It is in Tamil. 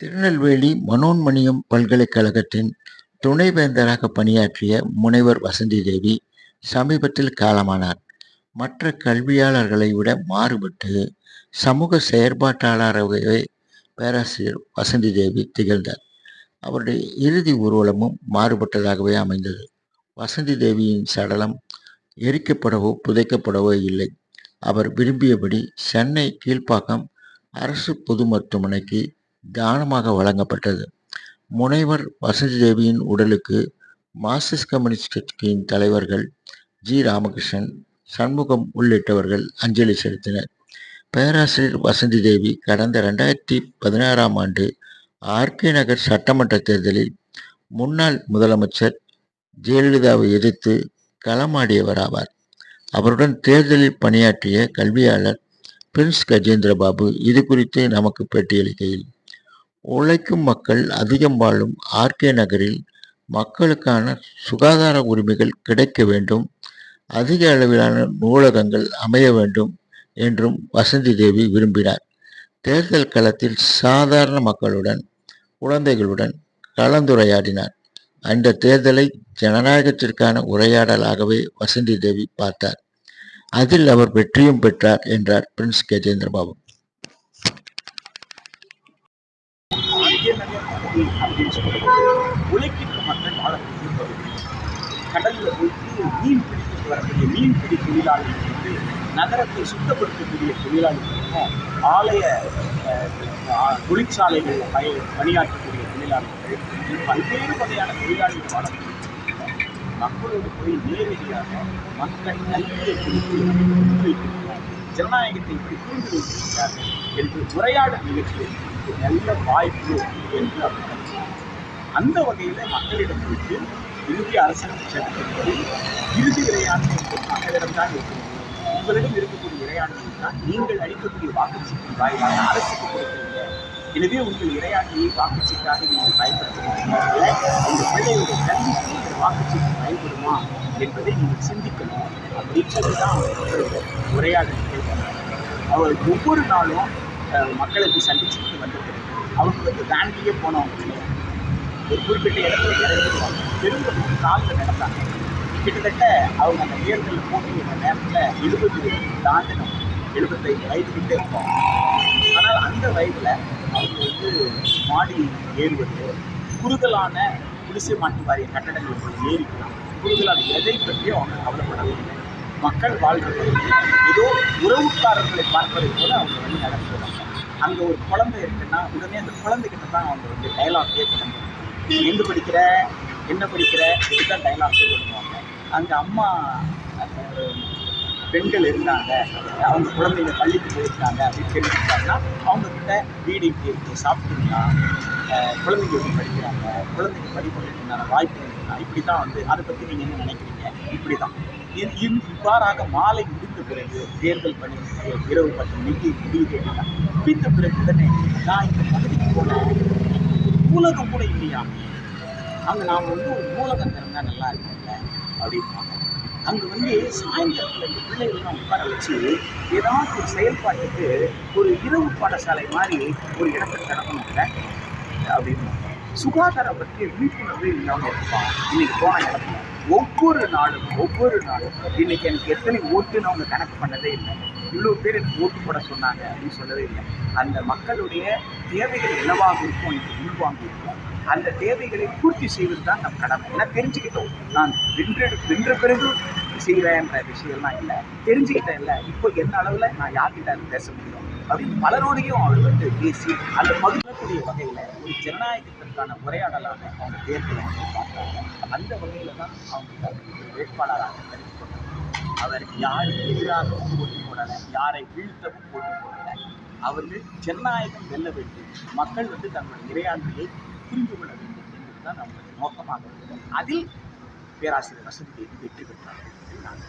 திருநெல்வேலி மனோன்மணியம் பல்கலைக்கழகத்தின் துணைவேந்தராக பணியாற்றிய முனைவர் வசந்தி தேவி சமீபத்தில் காலமானார். மற்ற கல்வியாளர்களை விட மாறுபட்டு சமூக செயற்பாட்டாளராகவே பேராசிரியர் வசந்தி தேவி திகழ்ந்தார். அவருடைய இறுதி ஊர்வலமும் மாறுபட்டதாகவே அமைந்தது. வசந்தி தேவியின் சடலம் எரிக்கப்படவோ புதைக்கப்படவோ இல்லை. அவர் விரும்பியபடி சென்னை கீழ்ப்பாக்கம் அரசு பொது மருத்துவமனைக்கு தானமாக வழங்கப்பட்டது. முனைவர் வசந்தி தேவியின் உடலுக்கு மார்க்சிஸ்ட் கம்யூனிஸ்ட் கட்சியின் தலைவர்கள் ஜி. ராமகிருஷ்ணன் சண்முகம் உள்ளிட்டவர்கள் அஞ்சலி செலுத்தினர். பேராசிரியர் வசந்தி தேவி கடந்த ரெண்டாயிரத்தி பதினாறாம் ஆண்டு ஆர்கே நகர் சட்டமன்ற தேர்தலில் முன்னாள் முதலமைச்சர் ஜெயலலிதாவை எதிர்த்து களமாடியவர் ஆவார் அவருடன் தேர்தலில் பணியாற்றிய கல்வியாளர் பிரின்ஸ் கஜேந்திர பாபு இது குறித்து நமக்கு பேட்டியளிக்கையில் உழைக்கும் மக்கள் அதிகம் வாழும் ஆர்கே நகரில் மக்களுக்கான சுகாதார உரிமைகள் கிடைக்க வேண்டும். அதிக அளவிலான நூலகங்கள் அமைய வேண்டும் என்றும் வசந்தி தேவி விரும்பினார். தேர்தல் களத்தில் சாதாரண மக்களுடன் குழந்தைகளுடன் கலந்துரையாடினார். அந்த தேர்தலை ஜனநாயகத்திற்கான உரையாடலாகவே வசந்தி தேவி பார்த்தார். அதில் அவர் வெற்றியும் பெற்றார் என்றார் பிரின்ஸ் கஜேந்திரபாபு பாபு ஆர்கே நகர் பகுதி அப்படின்னு சொல்றது உழைக்கின்ற மக்கள் வாழக்கூடிய பகுதி கடலில் போயிட்டு மீன் பிடித்து வரக்கூடிய மீன்பிடி தொழிலாளிகள் வந்து நகரத்தை சுத்தப்படுத்தக்கூடிய தொழிலாளிகளுக்கும் ஆலய தொழிற்சாலைகளில் பய பணியாற்றக்கூடிய தொழிலாளர்கள் பல்வேறு வகையான தொழிலாளிகள் வாழக்கூடிய மக்களோடு போய் நேரடியாக மக்கள் கல்வியை குறித்து ஜனநாயகத்தை இப்படி புரிந்து வைத்திருக்கிறார்கள் என்று உரையாடல் நிகழ்ச்சியை நல்ல வாய்ப்பு என்று அவர் அந்த வகையில் மக்களிடம் போயிட்டு இந்திய அரசியல் சட்டத்தின்படி இறுதி இறையாண்மை என்பது மக்களிடம்தான் இருக்கிறது உங்களிடம் இருக்கக்கூடிய இறையாண்மையை தான் நீங்கள் அளிக்கக்கூடிய வாக்குச்சீட்டின் வாயிலாக அரசுக்கு கொடுக்கிறீங்க. எனவே உங்கள் இறையாண்மையை வாக்குச்சீட்டாக நீங்கள் பயன்படுத்துகிறீர்கள் உங்கள் பிள்ளையுடைய கல்விக்கு இந்த வாக்குச்சீட்டு பயன்படுமா என்பதை நீங்கள் சிந்திக்கணும். அப்படின்னு தான் அவர் உரையாடல் அவர் ஒவ்வொரு நாளும் மக்களுக்கு மக்களை சந்திச்சுட்டு வந்திருக்கிறது அவங்க வந்து வேன்லேயே போனவங்க. ஒரு குறிப்பிட்ட இடத்துல இறங்கிடுவாங்க. பெரும்பகுதி காலில் நடந்தாங்க. கிட்டத்தட்ட அவங்க அந்த தேர்தலில் போட்டியிட்ட நேரத்தில் எழுபது தாண்டினோம் எழுபத்தைந்து வயது கிட்டே இருக்கும் ஆனால் அந்த வயதில் அவங்க வந்து மாடி ஏறுவது குறுகலான குடிசை மாட்டு வாரிய கட்டடங்களுக்குள்ள ஏறிக்கலாம். குறுகலான எதை பற்றியும் அவங்க கவலைப்படவில்லை. மக்கள் வாழ்கிறது ஏதோ உறவுக்காரர்களை பார்ப்பதை போல அவங்க வந்து நடத்துவாங்க அங்கே ஒரு குழந்தை இருக்குன்னா உடனே அந்த குழந்தைகிட்ட தான் அவங்க வந்து டைலாக் கேட்கணும். எங்கே படிக்கிற? என்ன படிக்கிற? இதுதான் டைலாக் சொல்லுவாங்க. அங்கே அம்மா பெண்கள் இருந்தாங்க. அவங்க குழந்தைங்க பள்ளிக்கு போயிருக்காங்க அப்படின்னு தெரிஞ்சுக்கிட்டாங்கன்னா அவங்கக்கிட்ட வீடு இப்படி இருக்கு சாப்பிட்டீங்களா குழந்தைங்க எப்படி படிக்கிறாங்க? குழந்தைங்க படிப்புக்கான வாய்ப்பு இருக்குன்னா இப்படி தான் வந்து அதை பற்றி நீங்கள் என்ன நினைக்கிறீங்க? இப்படி தான் இவ்வாறாக மாலை முடிந்த பிறகு தேர்தல் பணி இரவு பத்து மணிக்கு முடிவு முடித்த முடிந்த பிறகு உடனே நான் இந்த பகுதிக்கு போனேன் நூலகம் கூட இல்லையா? அங்கே நாம் வந்து ஒரு நூலகம் திறந்தா நல்லா இருக்கும்ல? அப்படின்பாங்க அங்கே வந்து சாயந்தரத்தில் இந்த பிள்ளைகள்லாம் உட்கார வச்சு ஏதாவது ஒரு செயல்பாட்டுக்கு ஒரு இரவு பாடசாலை மாதிரி ஒரு இடத்தை திறக்கணும்ல? அப்படின்னு சுகாதாரம் பற்றிய விழிப்புணர்வு இல்லாமல் இருப்பான். இன்னைக்கு போன இடத்துல ஒவ்வொரு நாளும் ஒவ்வொரு நாளும் இன்னைக்கு எனக்கு எத்தனை ஓட்டுன்னு அவங்க கணக்கு பண்ணதே இல்லை. இவ்வளோ பேர் எனக்கு ஓட்டு போட சொன்னாங்க அப்படின்னு சொல்லவே இல்லை. அந்த மக்களுடைய தேவைகள் என்னவாக இருக்கும் என்று உள்வாங்கியிருக்கோம் அந்த தேவைகளை பூர்த்தி செய்வது தான் நம் கடமை. ஏன்னா தெரிஞ்சுக்கிட்டோம்? நான் வென்று வென்ற பிறகு செய்கிறேன்ற விஷயம்லாம் இல்லை. தெரிஞ்சுக்கிட்டேன் இல்லை. இப்போ என்ன அளவில் நான் யார்கிட்ட பேச முடியும்? அப்படின்னு பலரோடையும் அவர் வந்து பேசி அந்த பகிரக்கூடிய வகையில் ஒரு ஜனநாயகத்திற்கான உரையாடலாக அவங்க தேர்தலை பார்த்தாங்க. அந்த வகையில் தான் அவங்க ஒரு வேட்பாளராக தெரிந்து அவர் யாருக்கு எதிராகவும் போட்டி போடலை யாரை வீழ்த்தவும் போட்டி போடலை அவர் ஜனநாயகம் வெல்ல வேண்டும் மக்கள் வந்து தங்களுடைய இறையாண்மையை புரிந்து கொள்ள வேண்டும் என்பது தான் நம்முடைய நோக்கமாக இருக்கிறது அதில் பேராசிரியர் வசதி வெற்றி பெற்றார்கள் என்று நான்